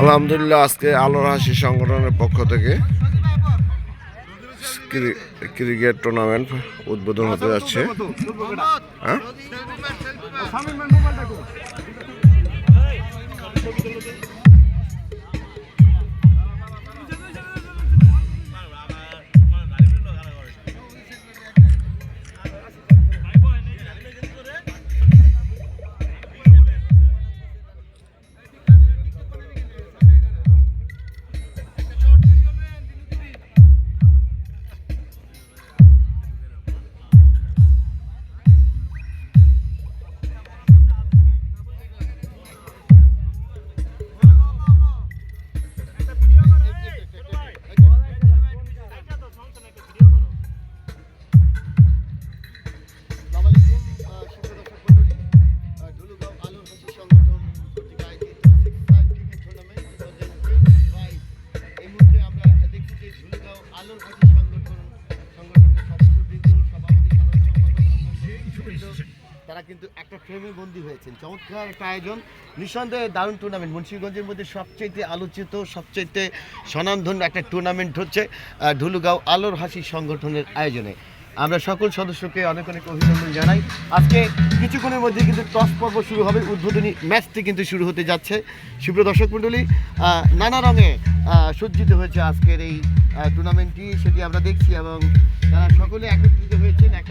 আলহামদুলিল্লাহ আজকে আলোর হাসি সংগঠনের পক্ষ থেকে ক্রিকেট টুর্নামেন্ট উদ্বোধন হতে যাচ্ছে। হ্যাঁ? আলোর তারা কিন্তু একটা ফ্রেমে বন্দী হয়েছেন। চমৎকার একটা আয়োজন, নিঃসন্দেহে দারুণ টুর্নামেন্ট মুন্সিগঞ্জের মধ্যে সবচেয়ে আলোচিত সবচেয়ে স্বনামধন্য একটা টুর্নামেন্ট হচ্ছে ঢুলুগাঁও আলোর হাসি সংগঠনের আয়োজনে। আমরা সকল সদস্যকে অনেক অনেক অভিনন্দন জানাই। আজকে কিছুক্ষণের মধ্যে কিন্তু টস পর্ব শুরু হবে। উদ্বোধনী ম্যাচটি কিন্তু শুরু হতে যাচ্ছে। সুপ্রিয় দর্শক মণ্ডলী নানা রঙে সজ্জিত হয়েছে আজকের এই টুর্নামেন্টটি সেটি আমরা দেখছি এবং তারা সকলে একত্রিত হয়েছেন একটা